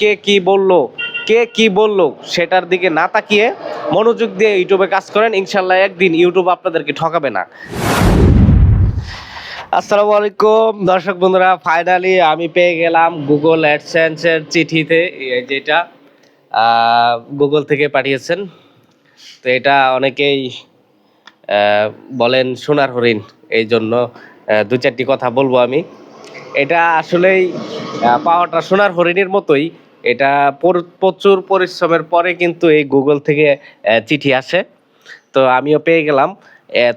কে কি বলল? কে কি বলল? সেটার দিকে না তাকিয়ে মনোযোগ দিয়ে ইউটিউবে কাজ করেন। ইনশাল্লাহ একদিন ইউটিউব আপনাদেরকে ঠকাবে না। আসসালামু আলাইকুম। দর্শক বন্ধুরা ফাইনালি আমি পেয়ে গেলাম গুগল অ্যাডসেন্সের চিঠিতে যেটা গুগল থেকে পাঠিয়েছেন। তো এটা অনেকেই বলেন সোনার হরিণ এই জন্য দু চারটি কথা বলব আমি। এটা আসলেই পাওয়াটা সোনার হরিণের মতোই। এটা প্রচুর পরিশ্রমের পরে কিন্তু এই গুগল থেকে চিঠি আসে। তো আমিও পেয়ে গেলাম।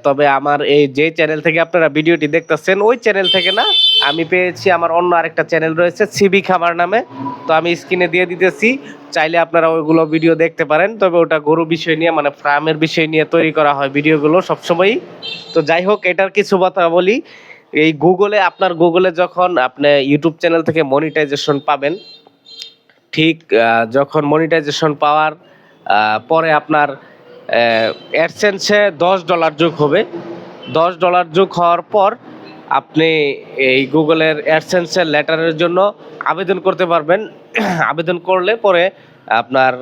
তবে আমার এই যে চ্যানেল থেকে আপনারা ভিডিওটি দেখতেছেন, ওই চ্যানেল থেকে না, আমি পেয়েছি আমার অন্য আরেকটা চ্যানেল রয়েছে, সিবি খামার নামে। তো আমি স্ক্রিনে দিয়ে দিতেছি। চাইলে আপনারা ওইগুলো ভিডিও দেখতে পারেন। তবে ওটা গরু বিষয় নিয়ে মানে ফার্মের বিষয় নিয়ে তৈরি করা হয় ভিডিওগুলো সবসময়ই। তো যাই হোক, এটার কিছু কথা বলি। এই গুগলে আপনার গুগলে যখন আপনি ইউটিউব চ্যানেল থেকে মনিটাইজেশন পাবেন ঠিক যখন মনিটাইজেশন পাওয়ার পরে আপনার অ্যাডসেন্সে দশ ডলার যোগ হবে। দশ ডলার যোগ হওয়ার পর আপনি এই গুগলের অ্যাডসেন্সের লেটারের জন্য আবেদন করতে পারবেন। আবেদন করলে পরে আপনার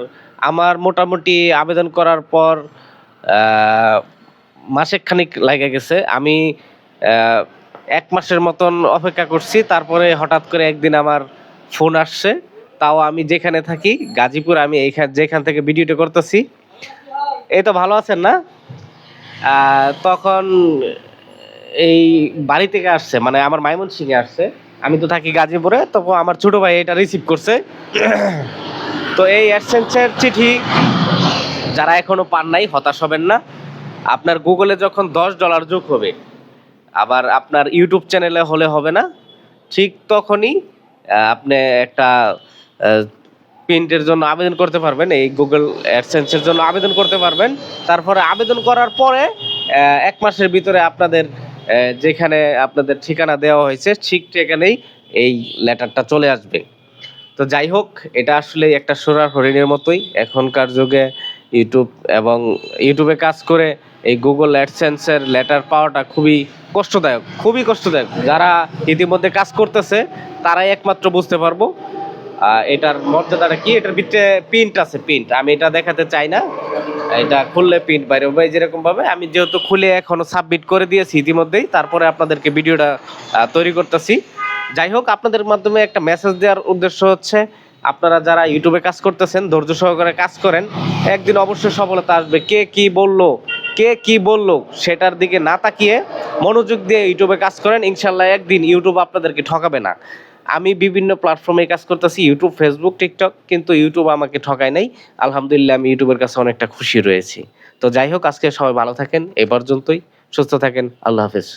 আমার মোটামুটি আবেদন করার পর আহ, মাসেক খানিক লাগে গেছে। আমি এক মাসের মতন অপেক্ষা করছি, তারপরে হঠাৎ করে একদিন আমার ফোন আসছে। তাও আমি যেখানে থাকি, গাজীপুর, আমি এইখান যেখান থেকে ভিডিওটা করতেছি। এই তো ভালো আছেন না? তখন এই বাড়ি থেকে আসছে মানে আমার মাইমন সিংয়ে আসছে। আমি তো থাকি গাজীপুরে তখন আমার ছোট ভাই এটা রিসিভ করছে। তো এই অ্যাডসেন্সের চিঠি যারা এখনও পান নাই, হতাশ হবেন না। আপনার গুগলে যখন দশ ডলার যোগ হবে আবার আপনার ইউটিউব চ্যানেলে হলে হবে না। ঠিক তখনই আপনি একটা প্রিন্টের জন্য আবেদন করতে পারবেন, এই গুগল অ্যাডসেন্সের জন্য আবেদন করতে পারবেন। তারপরে আবেদন করার পরে এক মাসের ভিতরে আপনাদের যেখানে আপনাদের ঠিকানা দেওয়া হয়েছে, ঠিক সেখানেই এই লেটারটা চলে আসবে। তো যাই হোক, এটা আসলে একটা সোনার হরিণের মতোই। এখনকার যুগে ইউটিউব এবং ইউটিউবে কাজ করে এই গুগল অ্যাডসেন্সের লেটার পাওয়াটা খুবই কষ্টদায়ক, খুবই কষ্টদায়ক। যারা ইতিমধ্যে কাজ করতেছে, তারাই একমাত্র বুঝতে পারব এটার মর্যাদাটা কি, এটার ভিতরে প্রিন্ট আছে প্রিন্ট আমি এটা দেখাতে চাই না, এটা খুললে প্রিন্ট বাইরে হবে। যেরকম ভাবে আমি যেহেতু খুলে এখনও সাবমিট করে দিয়েছি ইতিমধ্যেই, তারপরে আপনাদেরকে ভিডিওটা তৈরি করতেছি। যাই হোক, আপনাদের মাধ্যমে একটা মেসেজ দেওয়ার উদ্দেশ্য হচ্ছে, আপনারা যারা ইউটিউবে কাজ করতেছেন, ধৈর্য সহকারে কাজ করেন, একদিন অবশ্যই সফলতা আসবে। কে কি বলল কে কি বলল সেটার দিকে না তাকিয়ে মনোযোগ দিয়ে ইউটিউবে কাজ করেন, ইনশাল্লাহ একদিন ইউটিউব আপনাদেরকে ঠকাবে না। আমি বিভিন্ন প্ল্যাটফর্মে কাজ করতেছি, ইউটিউব ফেসবুক টিকটক কিন্তু ইউটিউব আমাকে ঠকায় নাই। আলহামদুলিল্লাহ আমি ইউটিউবের কাছে অনেকটা খুশি রয়েছি। তো যাই হোক, আজকে সবাই ভালো থাকেন, এ পর্যন্তই। সুস্থ থাকেন, আল্লাহ হাফেজ।